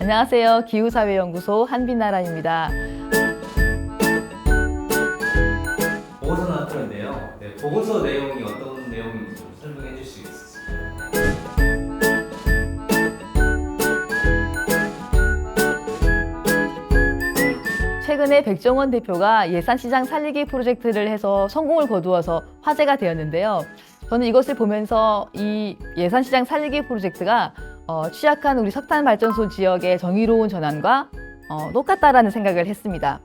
안녕하세요. 기후사회연구소 한빛나라입니다. 보고서 나왔는데요. 네, 보고서 내용이 어떤 내용인지 좀 설명해 주실 수 있으세요? 최근에 백종원 대표가 예산시장 살리기 프로젝트를 해서 성공을 거두어서 화제가 되었는데요. 저는 이것을 보면서 이 예산시장 살리기 프로젝트가 어, 취약한 우리 석탄 발전소 지역의 정의로운 전환과 어, 똑같다라는 생각을 했습니다.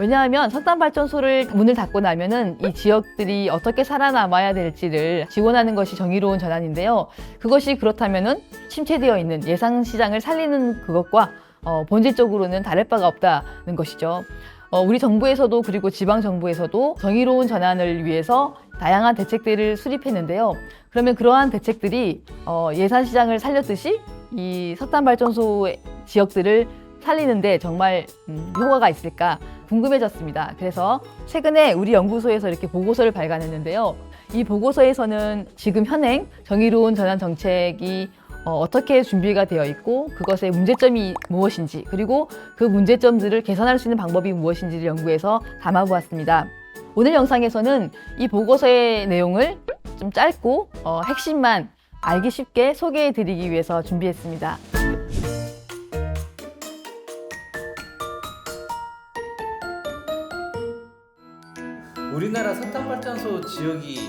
왜냐하면 석탄 발전소를 문을 닫고 나면은 이 지역들이 어떻게 살아남아야 될지를 지원하는 것이 정의로운 전환인데요. 그것이 그렇다면은 침체되어 있는 예상 시장을 살리는 그것과 어, 본질적으로는 다를 바가 없다는 것이죠. 어, 우리 정부에서도 그리고 지방 정부에서도 정의로운 전환을 위해서 다양한 대책들을 수립했는데요. 그러면 그러한 대책들이 어, 예산 시장을 살렸듯이 이 석탄 발전소 지역들을 살리는데 정말 음, 효과가 있을까 궁금해졌습니다. 그래서 최근에 우리 연구소에서 이렇게 보고서를 발간했는데요. 이 보고서에서는 지금 현행 정의로운 전환 정책이 어, 어떻게 준비가 되어 있고 그것의 문제점이 무엇인지 그리고 그 문제점들을 개선할 수 있는 방법이 무엇인지를 연구해서 담아보았습니다. 오늘 영상에서는 이 보고서의 내용을 좀 짧고 어, 핵심만 알기 쉽게 소개해 드리기 위해서 준비했습니다. 우리나라 석탄 발전소 지역이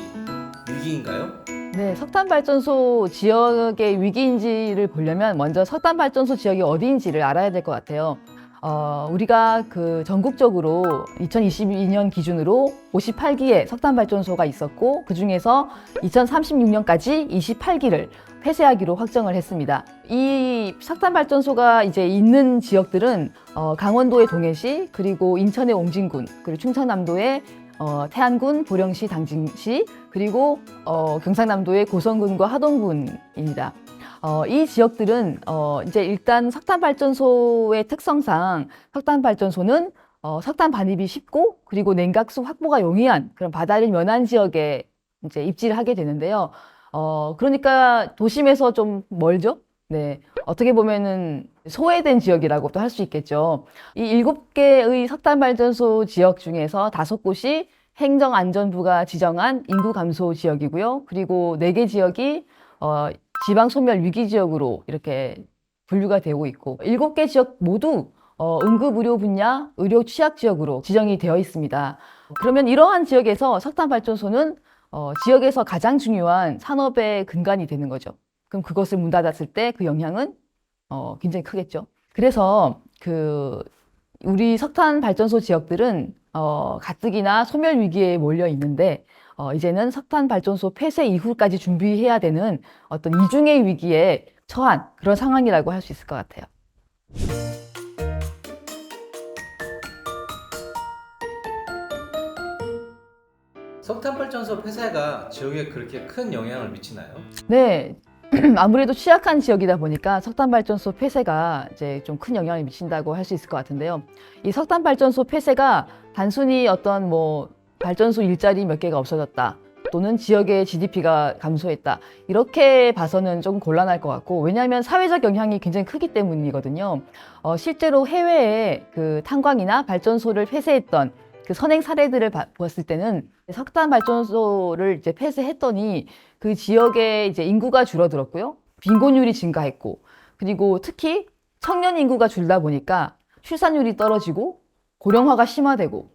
위기인가요? 네, 석탄 발전소 지역의 위기인지를 보려면 먼저 석탄 발전소 지역이 어디인지를 알아야 될 것 같아요. 어, 우리가 그 전국적으로 2022년 기준으로 58기의 석탄 발전소가 있었고 그 중에서 2036년까지 28기를 폐쇄하기로 확정을 했습니다. 이 석탄 발전소가 이제 있는 지역들은 어, 강원도의 동해시 그리고 인천의 옹진군 그리고 충청남도의 어, 태안군, 보령시, 당진시 그리고 어, 경상남도의 고성군과 하동군입니다. 어, 이 지역들은 어, 이제 일단 석탄 발전소의 특성상 석탄 발전소는 어, 석탄 반입이 쉽고 그리고 냉각수 확보가 용이한 그런 바다를 면한 지역에 이제 입지를 하게 되는데요. 어, 그러니까 도심에서 좀 멀죠? 네. 어떻게 보면은 소외된 지역이라고도 할 수 있겠죠. 이 일곱 개의 석탄 발전소 지역 중에서 다섯 곳이 행정안전부가 지정한 인구 감소 지역이고요. 그리고 네 개 지역이 어, 지방 소멸 위기 지역으로 이렇게 분류가 되고 있고 일곱 개 지역 모두 어, 응급 의료 분야, 의료 취약 지역으로 지정이 되어 있습니다. 그러면 이러한 지역에서 석탄 발전소는 어, 지역에서 가장 중요한 산업의 근간이 되는 거죠. 그럼 그것을 문 닫았을 때 그 영향은 어, 굉장히 크겠죠. 그래서 그 우리 석탄 발전소 지역들은 어, 가뜩이나 소멸 위기에 몰려 있는데 어, 이제는 석탄 발전소 폐쇄 이후까지 준비해야 되는 어떤 이중의 위기에 처한 그런 상황이라고 할 수 있을 것 같아요. 석탄 발전소 폐쇄가 지역에 그렇게 큰 영향을 미치나요? 네. 아무래도 취약한 지역이다 보니까 석탄 발전소 폐쇄가 이제 좀 큰 영향을 미친다고 할 수 있을 것 같은데요. 이 석탄 발전소 폐쇄가 단순히 어떤 뭐 발전소 일자리 몇 개가 없어졌다. 또는 지역의 GDP가 감소했다. 이렇게 봐서는 조금 곤란할 것 같고, 왜냐하면 사회적 영향이 굉장히 크기 때문이거든요. 어, 실제로 해외에 그 탄광이나 발전소를 폐쇄했던 그 선행 사례들을 봐- 보았을 때는 석탄 발전소를 이제 폐쇄했더니 그 지역에 이제 인구가 줄어들었고요. 빈곤율이 증가했고, 그리고 특히 청년 인구가 줄다 보니까 출산율이 떨어지고 고령화가 심화되고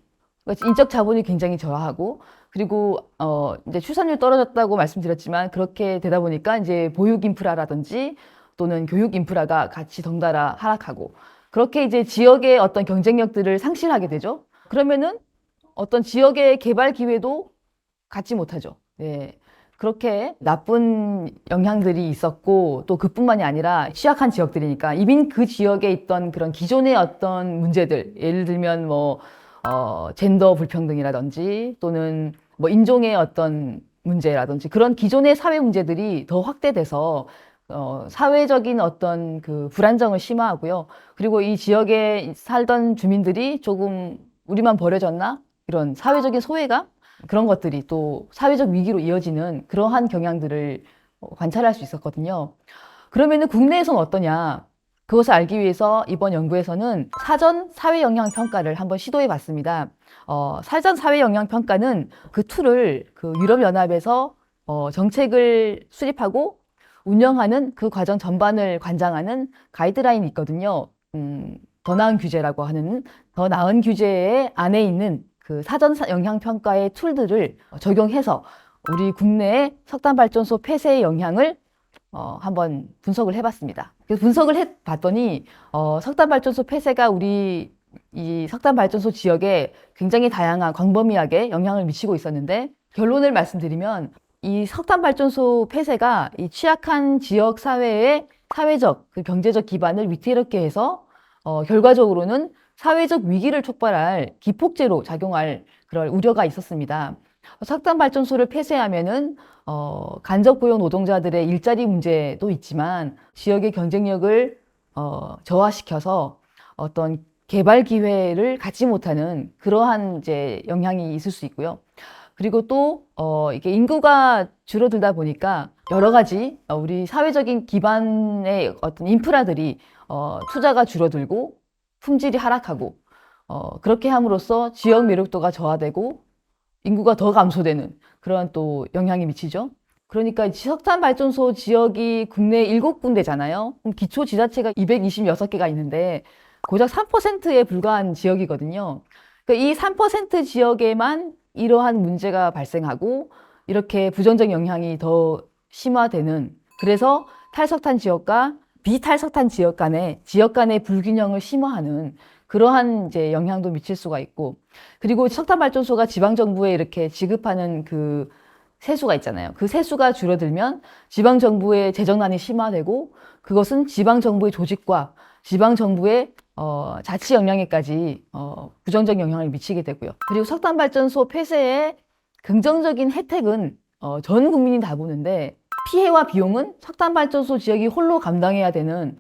그러니까 인적 자본이 굉장히 저하하고 그리고 어 이제 출산율 떨어졌다고 말씀드렸지만 그렇게 되다 보니까 이제 보육 인프라라든지 또는 교육 인프라가 같이 덩달아 하락하고 그렇게 이제 지역의 어떤 경쟁력들을 상실하게 되죠. 그러면은 어떤 지역의 개발 기회도 갖지 못하죠. 네. 그렇게 나쁜 영향들이 있었고 또 그뿐만이 아니라 취약한 지역들이니까 이민 그 지역에 있던 그런 기존의 어떤 문제들 예를 들면 뭐 어, 젠더 불평등이라든지 또는 뭐 인종의 어떤 문제라든지 그런 기존의 사회 문제들이 더 확대돼서 어, 사회적인 어떤 그 불안정을 심화하고요. 그리고 이 지역에 살던 주민들이 조금 우리만 버려졌나? 이런 사회적인 소외감? 그런 것들이 또 사회적 위기로 이어지는 그러한 경향들을 어, 관찰할 수 있었거든요. 그러면은 국내에선 어떠냐? 그것을 알기 위해서 이번 연구에서는 사전 사회 영향 평가를 한번 시도해 봤습니다. 어, 사전 사회 영향 평가는 그 툴을 그 유럽 연합에서 어, 정책을 수립하고 운영하는 그 과정 전반을 관장하는 가이드라인이 있거든요. 음, 더 나은 규제라고 하는 더 나은 규제의 안에 있는 그 사전 사- 영향 평가의 툴들을 적용해서 우리 국내의 석탄 발전소 폐쇄의 영향을 어, 한번 분석을 해봤습니다. 그래서 분석을 해봤더니 어, 석탄 발전소 폐쇄가 우리 이 석탄 발전소 지역에 굉장히 다양한 광범위하게 영향을 미치고 있었는데 결론을 말씀드리면 이 석탄 발전소 폐쇄가 이 취약한 지역 사회의 사회적 그 경제적 기반을 위태롭게 해서 어, 결과적으로는 사회적 위기를 촉발할 기폭제로 작용할 그럴 우려가 있었습니다. 석탄 발전소를 폐쇄하면은 어, 간접 고용 노동자들의 일자리 문제도 있지만 지역의 경쟁력을 어, 저하시켜서 어떤 개발 기회를 갖지 못하는 그러한 이제 영향이 있을 수 있고요. 그리고 또 어, 이게 인구가 줄어들다 보니까 여러 가지 어, 우리 사회적인 기반의 어떤 인프라들이 어, 투자가 줄어들고 품질이 하락하고 어, 그렇게 함으로써 지역 매력도가 저하되고 인구가 더 감소되는 그런 또 영향이 미치죠. 그러니까 석탄 발전소 지역이 국내 7군데잖아요. 그럼 기초 지자체가 226개가 있는데 고작 3%에 불과한 지역이거든요. 그러니까 이 3% 지역에만 이러한 문제가 발생하고 이렇게 부정적 영향이 더 심화되는 그래서 탈석탄 지역과 비탈석탄 지역 간의 지역 간의 불균형을 심화하는 그러한 이제 영향도 미칠 수가 있고 그리고 석탄 발전소가 지방 정부에 이렇게 지급하는 그 세수가 있잖아요. 그 세수가 줄어들면 지방 정부의 재정난이 심화되고 그것은 지방 정부의 조직과 지방 정부의 어, 자치 역량에까지 어, 부정적 영향을 미치게 되고요. 그리고 석탄 발전소 폐쇄의 긍정적인 혜택은 어, 전 국민이 다 보는데 피해와 비용은 석탄 발전소 지역이 홀로 감당해야 되는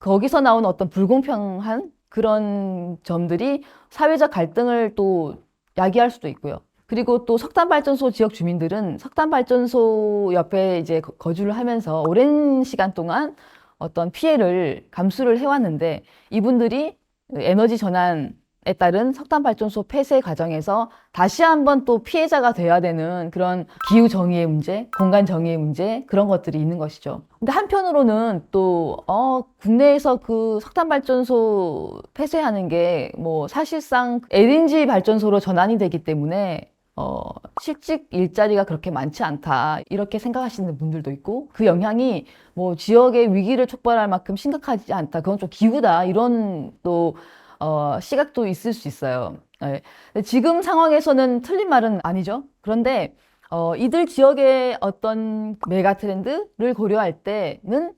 거기서 나온 어떤 불공평한 그런 점들이 사회적 갈등을 또 야기할 수도 있고요. 그리고 또 석탄 발전소 지역 주민들은 석탄 발전소 옆에 이제 거- 거주를 하면서 오랜 시간 동안 어떤 피해를 감수를 해왔는데 이분들이 에너지 전환 에 따른 석탄 발전소 폐쇄 과정에서 다시 한번 또 피해자가 돼야 되는 그런 기후 정의의 문제, 공간 정의의 문제 그런 것들이 있는 것이죠. 근데 한편으로는 또 어, 국내에서 그 석탄 발전소 폐쇄하는 게 뭐 사실상 LNG 발전소로 전환이 되기 때문에 어, 실직 일자리가 그렇게 많지 않다. 이렇게 생각하시는 분들도 있고, 그 영향이 뭐 지역의 위기를 촉발할 만큼 심각하지 않다. 그건 좀 기우다. 이런 또, 어, 시각도 있을 수 있어요. 예. 근데 지금 상황에서는 틀린 말은 아니죠. 그런데, 어, 이들 지역의 어떤 메가 트렌드를 고려할 때는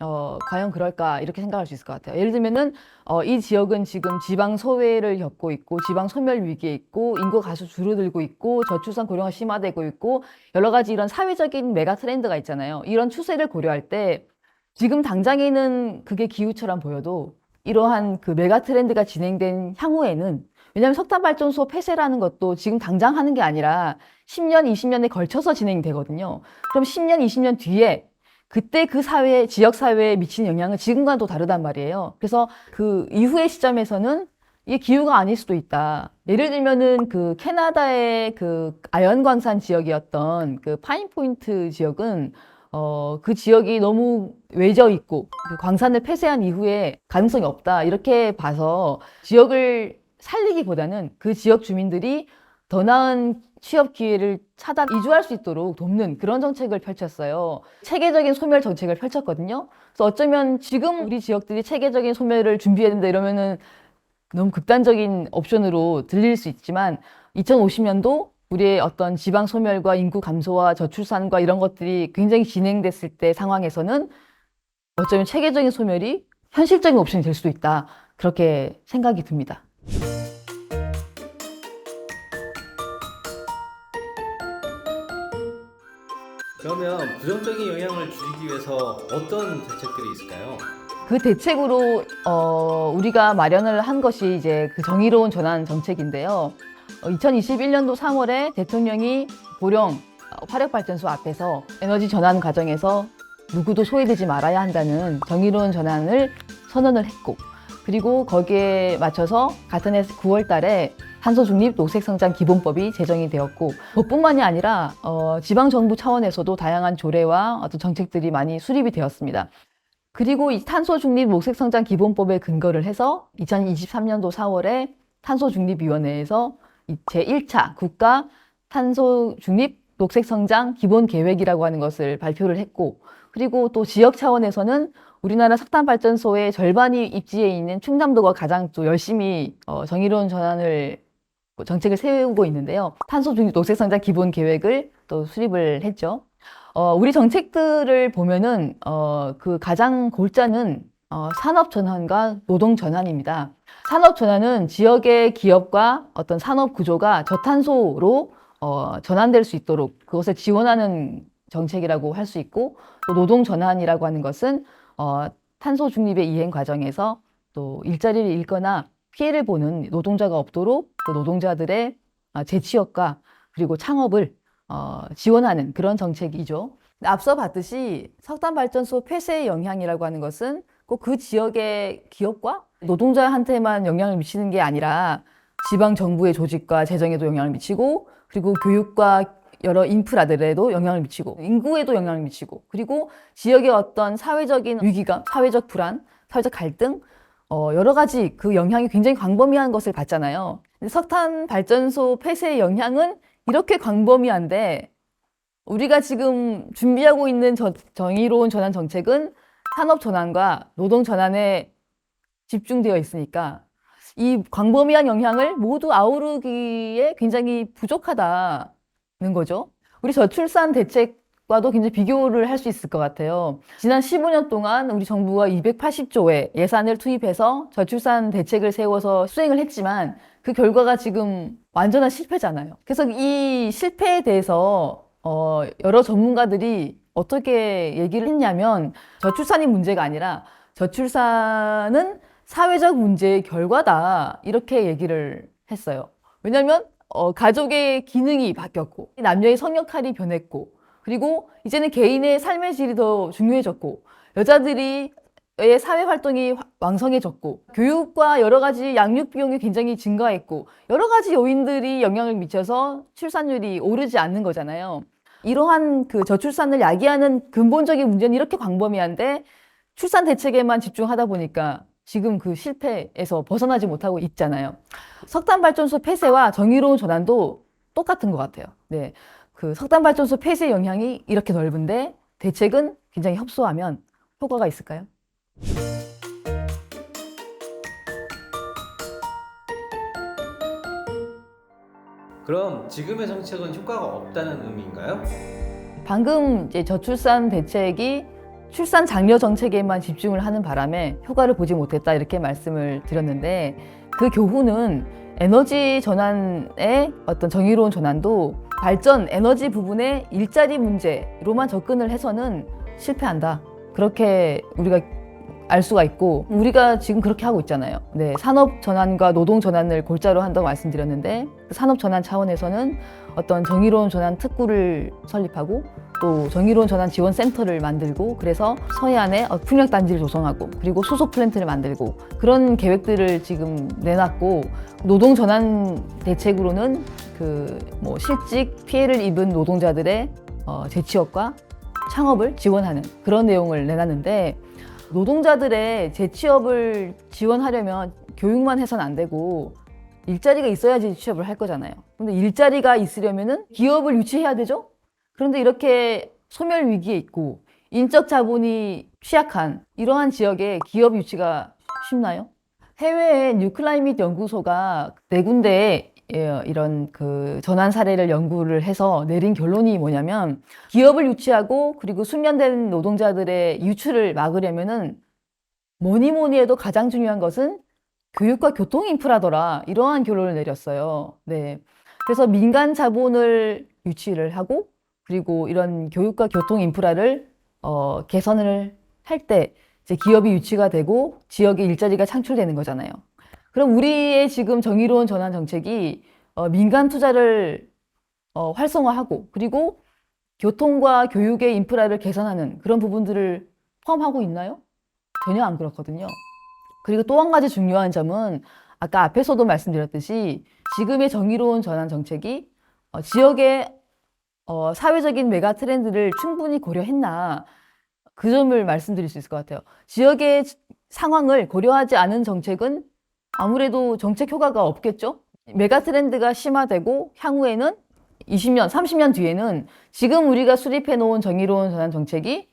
어, 과연 그럴까 이렇게 생각할 수 있을 것 같아요. 예를 들면은 어, 이 지역은 지금 지방 소외를 겪고 있고 지방 소멸 위기에 있고 인구 가수 줄어들고 있고 저출산 고령화 심화되고 있고 여러 가지 이런 사회적인 메가 트렌드가 있잖아요. 이런 추세를 고려할 때 지금 당장에는 그게 기후처럼 보여도 이러한 그 메가 트렌드가 진행된 향후에는 왜냐하면 석탄 발전소 폐쇄라는 것도 지금 당장 하는 게 아니라 10년, 20년에 걸쳐서 진행되거든요. 그럼 10년, 20년 뒤에 그때 그 사회, 지역 사회에 미치는 영향은 지금과는 또 다르단 말이에요. 그래서 그 이후의 시점에서는 이게 기후가 아닐 수도 있다. 예를 들면은 그 캐나다의 그 아연 광산 지역이었던 그 파인 포인트 지역은 어, 그 지역이 너무 외져 있고 그 광산을 폐쇄한 이후에 가능성이 없다. 이렇게 봐서 지역을 살리기보다는 그 지역 주민들이 더 나은 취업 기회를 찾아 이주할 수 있도록 돕는 그런 정책을 펼쳤어요. 체계적인 소멸 정책을 펼쳤거든요. 그래서 어쩌면 지금 우리 지역들이 체계적인 소멸을 준비해야 된다 이러면은 너무 극단적인 옵션으로 들릴 수 있지만 2050년도 우리의 어떤 지방 소멸과 인구 감소와 저출산과 이런 것들이 굉장히 진행됐을 때 상황에서는 어쩌면 체계적인 소멸이 현실적인 옵션이 될 수도 있다. 그렇게 생각이 듭니다. 그러면 부정적인 영향을 줄이기 위해서 어떤 대책들이 있을까요? 그 대책으로 어, 우리가 마련을 한 것이 이제 그 정의로운 전환 정책인데요. 어, 2021년도 3월에 대통령이 보령 어, 화력발전소 앞에서 에너지 전환 과정에서 누구도 소외되지 말아야 한다는 정의로운 전환을 선언을 했고 그리고 거기에 맞춰서 같은 해 9월 달에 탄소 중립 녹색 성장 기본법이 제정이 되었고 그뿐만이 아니라 어, 지방 정부 차원에서도 다양한 조례와 어떤 정책들이 많이 수립이 되었습니다. 그리고 이 탄소 중립 녹색 성장 기본법에 근거를 해서 2023년도 4월에 탄소 중립 위원회에서 제 1차 국가 탄소 중립 녹색 성장 기본 계획이라고 하는 것을 발표를 했고 그리고 또 지역 차원에서는 우리나라 석탄 발전소의 절반이 입지에 있는 충남도가 가장 또 열심히 어, 정의로운 전환을 뭐 정책을 세우고 있는데요. 탄소 중립 녹색 성장 기본 계획을 또 수립을 했죠. 어, 우리 정책들을 보면은 어, 그 가장 골자는 어, 산업 전환과 노동 전환입니다. 산업 전환은 지역의 기업과 어떤 산업 구조가 저탄소로 어, 전환될 수 있도록 그것을 지원하는 정책이라고 할 수 있고 또 노동 전환이라고 하는 것은 어, 탄소 중립의 이행 과정에서 또 일자리를 잃거나 피해를 보는 노동자가 없도록 또 노동자들의 아, 재취업과 그리고 창업을 어, 지원하는 그런 정책이죠. 앞서 봤듯이 석탄 발전소 폐쇄의 영향이라고 하는 것은 꼭 그 지역의 기업과 노동자한테만 영향을 미치는 게 아니라 지방 정부의 조직과 재정에도 영향을 미치고 그리고 교육과 여러 인프라들에도 영향을 미치고 인구에도 영향을 미치고 그리고 지역의 어떤 사회적인 위기감, 사회적 불안, 사회적 갈등 어, 여러 가지 그 영향이 굉장히 광범위한 것을 봤잖아요. 석탄 발전소 폐쇄의 영향은 이렇게 광범위한데 우리가 지금 준비하고 있는 저- 정의로운 전환 정책은 산업 전환과 노동 전환에 집중되어 있으니까 이 광범위한 영향을 모두 아우르기에 굉장히 부족하다는 거죠. 우리 저출산 대책과도 굉장히 비교를 할 수 있을 것 같아요. 지난 15년 동안 우리 정부가 280조의 예산을 투입해서 저출산 대책을 세워서 수행을 했지만 그 결과가 지금 완전한 실패잖아요. 그래서 이 실패에 대해서 어, 여러 전문가들이 어떻게 얘기를 했냐면 저출산이 문제가 아니라 저출산은 사회적 문제의 결과다 이렇게 얘기를 했어요. 왜냐하면 어, 가족의 기능이 바뀌었고 남녀의 성역 역할이 변했고 그리고 이제는 개인의 삶의 질이 더 중요해졌고 여자들이 의 사회 활동이 화- 왕성해졌고 교육과 여러 가지 양육 비용이 굉장히 증가했고 여러 가지 요인들이 영향을 미쳐서 출산율이 오르지 않는 거잖아요. 이러한 그 저출산을 야기하는 근본적인 문제는 이렇게 광범위한데 출산 대책에만 집중하다 보니까 지금 그 실패에서 벗어나지 못하고 있잖아요. 석탄 발전소 폐쇄와 정의로운 전환도 똑같은 것 같아요. 네. 그 석탄 발전소 폐쇄 영향이 이렇게 넓은데 대책은 굉장히 협소하면 효과가 있을까요? 그럼 지금의 정책은 효과가 없다는 의미인가요? 방금 이제 저출산 대책이 출산 장려 정책에만 집중을 하는 바람에 효과를 보지 못했다 이렇게 말씀을 드렸는데 그 교훈은 에너지 전환의 어떤 정의로운 전환도 발전 에너지 부분의 일자리 문제로만 접근을 해서는 실패한다. 그렇게 우리가 알 수가 있고 우리가 지금 그렇게 하고 있잖아요. 네, 산업 전환과 노동 전환을 골자로 한다고 말씀드렸는데 그 산업 전환 차원에서는 어떤 정의로운 전환 특구를 설립하고 또 정의로운 전환 지원 센터를 만들고 그래서 서해안에 어, 풍력 단지를 조성하고 그리고 수소 플랜트를 만들고 그런 계획들을 지금 내놨고 노동 전환 대책으로는 그 뭐 실직 피해를 입은 노동자들의 어, 재취업과 창업을 지원하는 그런 내용을 내놨는데 노동자들의 재취업을 지원하려면 교육만 해서는 안 되고 일자리가 있어야지 취업을 할 거잖아요. 근데 일자리가 있으려면은 기업을 유치해야 되죠? 그런데 이렇게 소멸 위기에 있고 인적 자본이 취약한 이러한 지역에 기업 유치가 쉽나요? 해외에 뉴클라이밋 연구소가 네 군데에 예, 이런 그 전환 사례를 연구를 해서 내린 결론이 뭐냐면 기업을 유치하고 그리고 숙련된 노동자들의 유출을 막으려면은 뭐니 뭐니 해도 가장 중요한 것은 교육과 교통 인프라더라 이러한 결론을 내렸어요. 네. 그래서 민간 자본을 유치를 하고 그리고 이런 교육과 교통 인프라를 어, 개선을 할 때 이제 기업이 유치가 되고 지역에 일자리가 창출되는 거잖아요. 그럼 우리의 지금 정의로운 전환 정책이 어, 민간 투자를 어, 활성화하고 그리고 교통과 교육의 인프라를 개선하는 그런 부분들을 포함하고 있나요? 전혀 안 그렇거든요. 그리고 또 한 가지 중요한 점은 아까 앞에서도 말씀드렸듯이 지금의 정의로운 전환 정책이 어, 지역의 어, 사회적인 메가 트렌드를 충분히 고려했나 그 점을 말씀드릴 수 있을 것 같아요. 지역의 상황을 고려하지 않은 정책은 아무래도 정책 효과가 없겠죠. 메가 트렌드가 심화되고 향후에는 20년, 30년 뒤에는 지금 우리가 수립해 놓은 정의로운 전환 정책이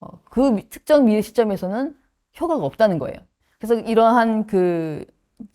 어, 그 특정 미래 시점에서는 효과가 없다는 거예요. 그래서 이러한 그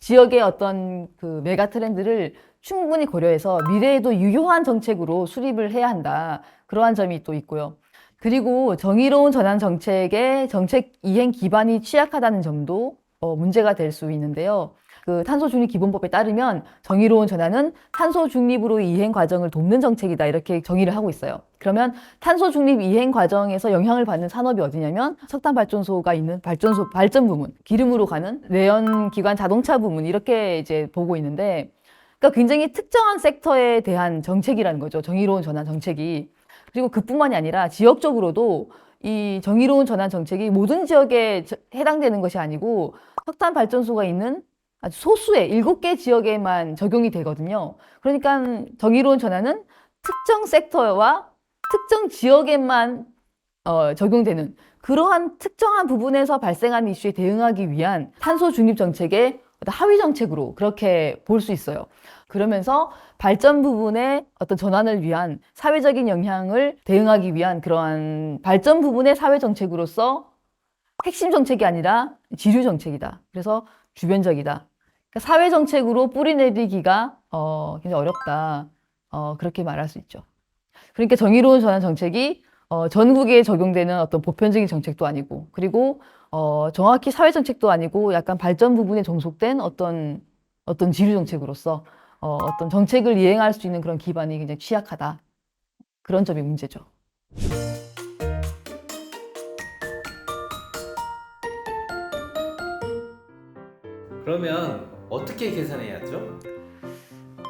지역의 어떤 그 메가 트렌드를 충분히 고려해서 미래에도 유효한 정책으로 수립을 해야 한다. 그러한 점이 또 있고요. 그리고 정의로운 전환 정책의 정책 이행 기반이 취약하다는 점도 어, 문제가 될 수 있는데요. 그 탄소 중립 기본법에 따르면 정의로운 전환은 탄소 중립으로 이행 과정을 돕는 정책이다 이렇게 정의를 하고 있어요. 그러면 탄소 중립 이행 과정에서 영향을 받는 산업이 어디냐면 석탄 발전소가 있는 발전소 발전 부문, 기름으로 가는 내연 기관 자동차 부문 이렇게 이제 보고 있는데 그러니까 굉장히 특정한 섹터에 대한 정책이라는 거죠. 정의로운 전환 정책이. 그리고 그뿐만이 아니라 지역적으로도 이 정의로운 전환 정책이 모든 지역에 저- 해당되는 것이 아니고 석탄 발전소가 있는 아주 소수의 일곱 개 지역에만 적용이 되거든요. 그러니까 정의로운 전환은 특정 섹터와 특정 지역에만 어, 적용되는 그러한 특정한 부분에서 발생하는 이슈에 대응하기 위한 탄소 중립 정책의 어떤 하위 정책으로 그렇게 볼 수 있어요. 그러면서 발전 부분의 어떤 전환을 위한 사회적인 영향을 대응하기 위한 그러한 발전 부분의 사회 정책으로서 핵심 정책이 아니라 지류 정책이다. 그래서 주변적이다. 그러니까 사회 정책으로 뿌리 내리기가 어, 굉장히 어렵다. 어, 그렇게 말할 수 있죠. 그러니까 정의로운 전환 정책이 어, 전국에 적용되는 어떤 보편적인 정책도 아니고, 그리고 어, 정확히 사회 정책도 아니고, 약간 발전 부분에 종속된 어떤 어떤 지류 정책으로서 어, 어떤 정책을 이행할 수 있는 그런 기반이 굉장히 취약하다. 그런 점이 문제죠. 그러면 어떻게 계산해야죠?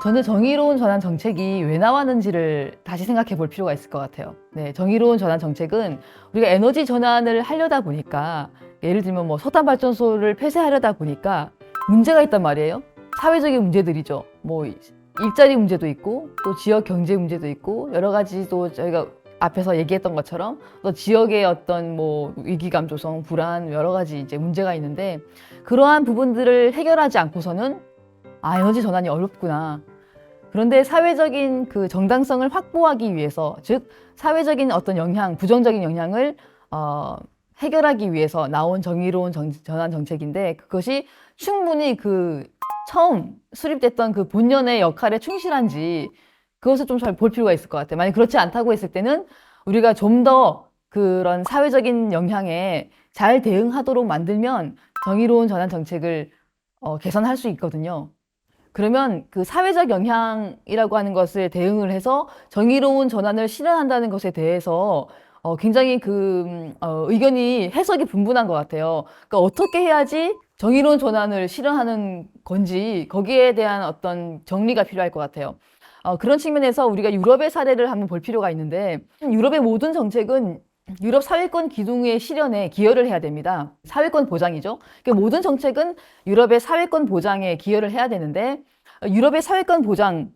저는 정의로운 전환 정책이 왜 나왔는지를 다시 생각해 볼 필요가 있을 것 같아요. 네, 정의로운 전환 정책은 우리가 에너지 전환을 하려다 보니까 예를 들면 뭐 석탄 발전소를 폐쇄하려다 보니까 문제가 있단 말이에요. 사회적인 문제들이죠. 뭐 일자리 문제도 있고 또 지역 경제 문제도 있고 여러 가지 또 저희가 앞에서 얘기했던 것처럼 또 지역의 어떤 뭐 위기감 조성, 불안 여러 가지 이제 문제가 있는데 그러한 부분들을 해결하지 않고서는 아 에너지 전환이 어렵구나. 그런데 사회적인 그 정당성을 확보하기 위해서 즉 사회적인 어떤 영향, 부정적인 영향을 어, 해결하기 위해서 나온 정의로운 정- 전환 정책인데 그것이 충분히 그 처음 수립됐던 그 본연의 역할에 충실한지 그것을 좀 잘 볼 필요가 있을 것 같아요. 만약 그렇지 않다고 했을 때는 우리가 좀 더 그런 사회적인 영향에 잘 대응하도록 만들면 정의로운 전환 정책을 어, 개선할 수 있거든요. 그러면 그 사회적 영향이라고 하는 것을 대응을 해서 정의로운 전환을 실현한다는 것에 대해서 어, 굉장히 그 음, 어, 의견이 해석이 분분한 것 같아요. 그러니까 어떻게 해야지 정의로운 전환을 실현하는 건지 거기에 대한 어떤 정리가 필요할 것 같아요. 어, 그런 측면에서 우리가 유럽의 사례를 한번 볼 필요가 있는데 유럽의 모든 정책은 유럽 사회권 기둥의 실현에 기여를 해야 됩니다. 사회권 보장이죠. 그러니까 모든 정책은 유럽의 사회권 보장에 기여를 해야 되는데 어, 유럽의 사회권 보장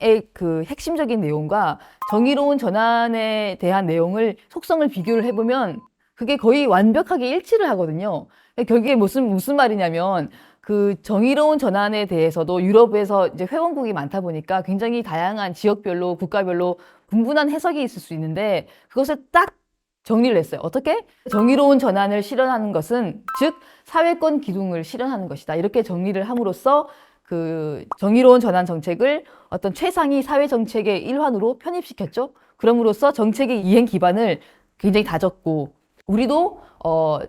의 그 핵심적인 내용과 정의로운 전환에 대한 내용을 속성을 비교를 해보면 그게 거의 완벽하게 일치를 하거든요. 결국에 무슨 무슨 말이냐면 그 정의로운 전환에 대해서도 유럽에서 이제 회원국이 많다 보니까 굉장히 다양한 지역별로 국가별로 분분한 해석이 있을 수 있는데 그것을 딱 정리를 했어요. 어떻게? 정의로운 전환을 실현하는 것은 즉 사회권 기둥을 실현하는 것이다. 이렇게 정리를 함으로써 그 정의로운 전환 정책을 어떤 최상위 사회 정책의 일환으로 편입시켰죠. 그럼으로써 정책의 이행 기반을 굉장히 다졌고 우리도 어,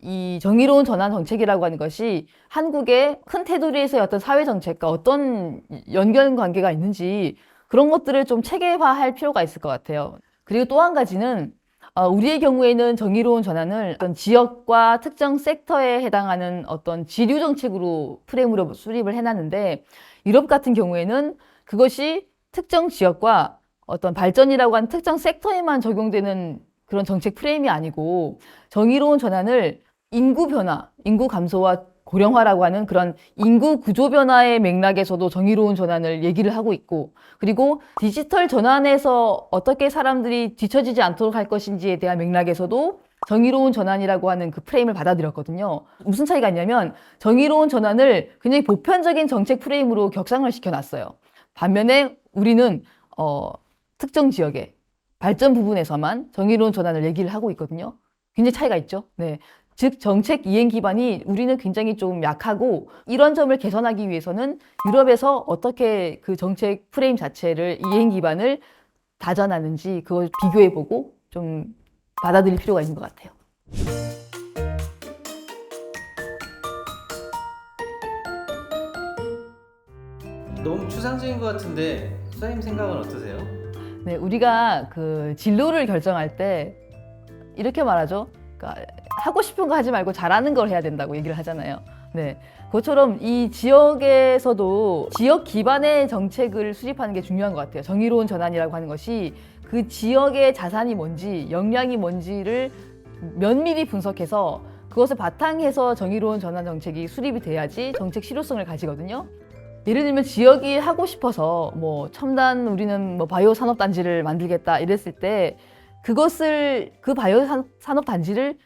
이 정의로운 전환 정책이라고 하는 것이 한국의 큰 테두리에서의 어떤 사회 정책과 어떤 연결 관계가 있는지 그런 것들을 좀 체계화할 필요가 있을 것 같아요. 그리고 또 한 가지는 어, 우리의 경우에는 정의로운 전환을 어떤 지역과 특정 섹터에 해당하는 어떤 지류 정책으로 프레임으로 수립을 해놨는데 유럽 같은 경우에는 그것이 특정 지역과 어떤 발전이라고 하는 특정 섹터에만 적용되는 그런 정책 프레임이 아니고 정의로운 전환을 인구 변화, 인구 감소와 고령화라고 하는 그런 인구 구조 변화의 맥락에서도 정의로운 전환을 얘기를 하고 있고 그리고 디지털 전환에서 어떻게 사람들이 뒤처지지 않도록 할 것인지에 대한 맥락에서도 정의로운 전환이라고 하는 그 프레임을 받아들였거든요. 무슨 차이가 있냐면 정의로운 전환을 굉장히 보편적인 정책 프레임으로 격상을 시켜놨어요. 반면에 우리는 어, 특정 지역의 발전 부분에서만 정의로운 전환을 얘기를 하고 있거든요. 굉장히 차이가 있죠. 네. 즉 정책 이행 기반이 우리는 굉장히 좀 약하고 이런 점을 개선하기 위해서는 유럽에서 어떻게 그 정책 프레임 자체를 이행 기반을 다져나는지 그걸 비교해 보고 좀 받아들일 필요가 있는 것 같아요. 너무 추상적인 것 같은데 수사님 생각은 어떠세요? 네, 우리가 그 진로를 결정할 때 이렇게 말하죠. 그러니까 하고 싶은 거 하지 말고 잘하는 걸 해야 된다고 얘기를 하잖아요. 네. 그것처럼 이 지역에서도 지역 기반의 정책을 수립하는 게 중요한 것 같아요. 정의로운 전환이라고 하는 것이 그 지역의 자산이 뭔지, 역량이 뭔지를 면밀히 분석해서 그것을 바탕해서 정의로운 전환 정책이 수립이 돼야지 정책 실효성을 가지거든요. 예를 들면 지역이 하고 싶어서 뭐 첨단 우리는 뭐 바이오 산업 단지를 만들겠다 이랬을 때 그것을 그 바이오 산- 산업 단지를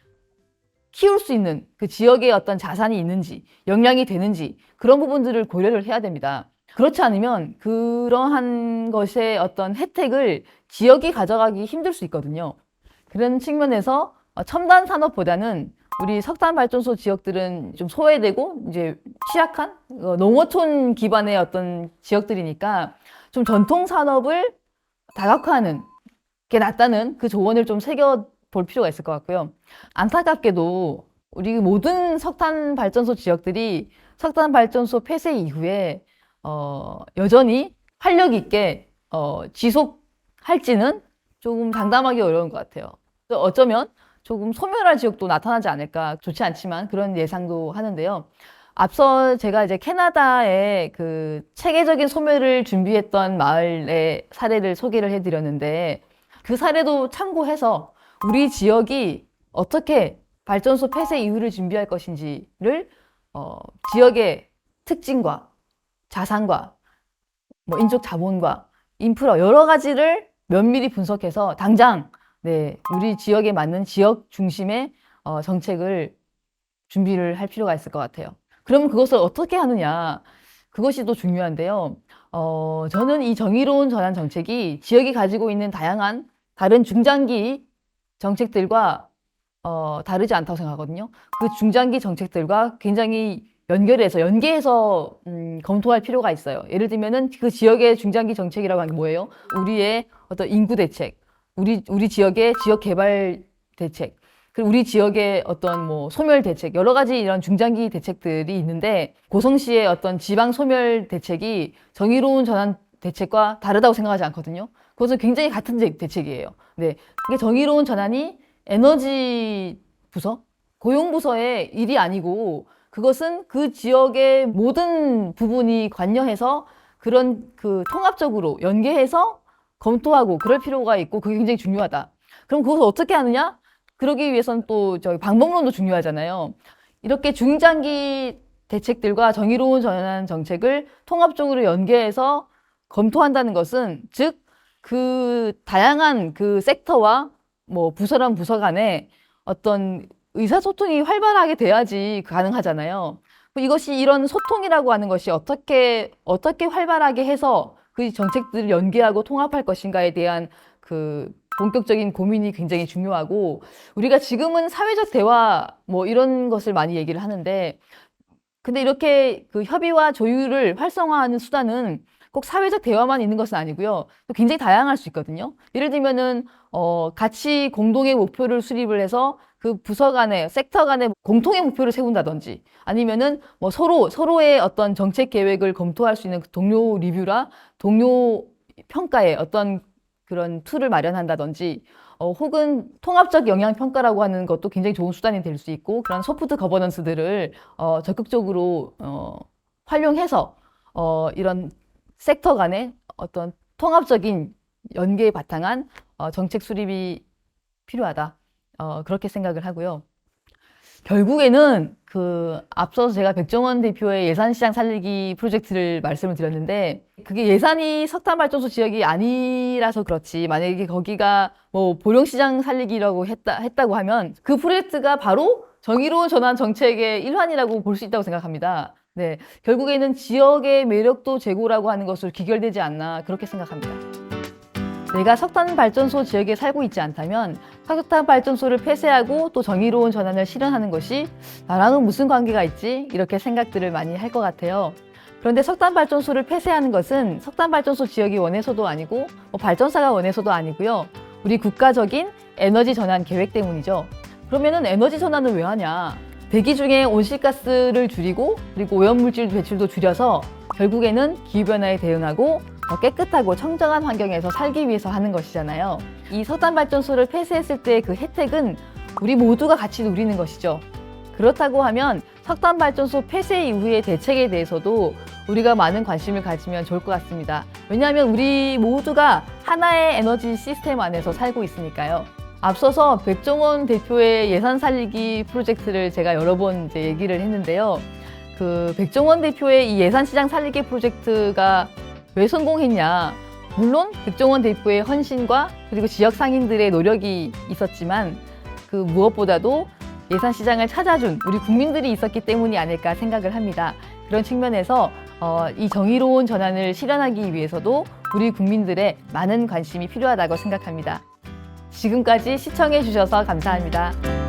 키울 수 있는 그 지역에 어떤 자산이 있는지 역량이 되는지 그런 부분들을 고려를 해야 됩니다. 그렇지 않으면 그러한 것의 어떤 혜택을 지역이 가져가기 힘들 수 있거든요. 그런 측면에서 어, 첨단 산업보다는 우리 석탄 발전소 지역들은 좀 소외되고 이제 취약한 어, 농어촌 기반의 어떤 지역들이니까 좀 전통 산업을 다각화하는 게 낫다는 그 조언을 좀 새겨 볼 필요가 있을 것 같고요. 안타깝게도 우리 모든 석탄 발전소 지역들이 석탄 발전소 폐쇄 이후에 어, 여전히 활력 있게 어, 지속할지는 조금 장담하기 어려운 것 같아요. 또 어쩌면 조금 소멸할 지역도 나타나지 않을까 좋지 않지만 그런 예상도 하는데요. 앞서 제가 이제 캐나다의 그 체계적인 소멸을 준비했던 마을의 사례를 소개를 해드렸는데 그 사례도 참고해서 우리 지역이 어떻게 발전소 폐쇄 이후를 준비할 것인지를 어, 지역의 특징과 자산과 뭐 인적 자본과 인프라 여러 가지를 면밀히 분석해서 당장 네, 우리 지역에 맞는 지역 중심의 어, 정책을 준비를 할 필요가 있을 것 같아요. 그럼 그것을 어떻게 하느냐? 그것이 또 중요한데요. 어, 저는 이 정의로운 전환 정책이 지역이 가지고 있는 다양한 다른 중장기 정책들과 어, 다르지 않다고 생각하거든요. 그 중장기 정책들과 굉장히 연결해서 연계해서 음, 검토할 필요가 있어요. 예를 들면은 그 지역의 중장기 정책이라고 하는 게 뭐예요? 우리의 어떤 인구 대책, 우리 우리 지역의 지역 개발 대책, 그리고 우리 지역의 어떤 뭐 소멸 대책 여러 가지 이런 중장기 대책들이 있는데 고성시의 어떤 지방 소멸 대책이 정의로운 전환 대책과 다르다고 생각하지 않거든요. 그것은 굉장히 같은 대- 대책이에요. 네, 이게 정의로운 전환이 에너지 부서, 고용 부서의 일이 아니고 그것은 그 지역의 모든 부분이 관여해서 그런 그 통합적으로 연계해서 검토하고 그럴 필요가 있고 그게 굉장히 중요하다. 그럼 그것을 어떻게 하느냐? 그러기 위해서는 또 저기 방법론도 중요하잖아요. 이렇게 중장기 대책들과 정의로운 전환 정책을 통합적으로 연계해서 검토한다는 것은 즉 그 다양한 그 섹터와 뭐 부서랑 부서 간에 어떤 의사소통이 활발하게 돼야지 가능하잖아요. 이것이 이런 소통이라고 하는 것이 어떻게 어떻게 활발하게 해서 그 정책들을 연계하고 통합할 것인가에 대한 그 본격적인 고민이 굉장히 중요하고 우리가 지금은 사회적 대화 뭐 이런 것을 많이 얘기를 하는데 근데 이렇게 그 협의와 조율을 활성화하는 수단은 꼭 사회적 대화만 있는 것은 아니고요. 또 굉장히 다양할 수 있거든요. 예를 들면은 어 같이 공동의 목표를 수립을 해서 그 부서 간에 섹터 간에 공통의 목표를 세운다든지 아니면은 뭐 서로 서로의 어떤 정책 계획을 검토할 수 있는 그 동료 리뷰라 동료 평가의 어떤 그런 툴을 마련한다든지 어, 혹은 통합적 영향 평가라고 하는 것도 굉장히 좋은 수단이 될 수 있고 그런 소프트 거버넌스들을 어, 적극적으로 어, 활용해서 어, 이런 섹터 간의 어떤 통합적인 연계에 바탕한 어, 정책 수립이 필요하다. 어, 그렇게 생각을 하고요. 결국에는 그 앞서서 제가 백종원 대표의 예산시장 살리기 프로젝트를 말씀을 드렸는데 그게 예산이 석탄발전소 지역이 아니라서 그렇지 만약에 거기가 뭐 보령시장 살리기라고 했다, 했다고 하면 그 프로젝트가 바로 정의로운 전환 정책의 일환이라고 볼 수 있다고 생각합니다. 네, 결국에는 지역의 매력도 제고라고 하는 것을 기결되지 않나 그렇게 생각합니다. 내가 석탄 발전소 지역에 살고 있지 않다면 석탄 발전소를 폐쇄하고 또 정의로운 전환을 실현하는 것이 나랑은 무슨 관계가 있지? 이렇게 생각들을 많이 할 것 같아요. 그런데 석탄 발전소를 폐쇄하는 것은 석탄 발전소 지역이 원해서도 아니고 뭐 발전사가 원해서도 아니고요. 우리 국가적인 에너지 전환 계획 때문이죠. 그러면은 에너지 전환을 왜 하냐? 대기 중에 온실가스를 줄이고 그리고 오염물질 배출도 줄여서 결국에는 기후변화에 대응하고 더 깨끗하고 청정한 환경에서 살기 위해서 하는 것이잖아요. 이 석탄 발전소를 폐쇄했을 때그 혜택은 우리 모두가 같이 누리는 것이죠. 그렇다고 하면 석탄 발전소 폐쇄 이후의 대책에 대해서도 우리가 많은 관심을 가지면 좋을 것 같습니다. 왜냐하면 우리 모두가 하나의 에너지 시스템 안에서 살고 있으니까요. 앞서서 백종원 대표의 예산 살리기 프로젝트를 제가 여러 번 이제 얘기를 했는데요. 그 백종원 대표의 이 예산 시장 살리기 프로젝트가 왜 성공했냐? 물론 백종원 대표의 헌신과 그리고 지역 상인들의 노력이 있었지만 그 무엇보다도 예산 시장을 찾아준 우리 국민들이 있었기 때문이 아닐까 생각을 합니다. 그런 측면에서 어, 이 정의로운 전환을 실현하기 위해서도 우리 국민들의 많은 관심이 필요하다고 생각합니다. 지금까지 시청해 주셔서 감사합니다.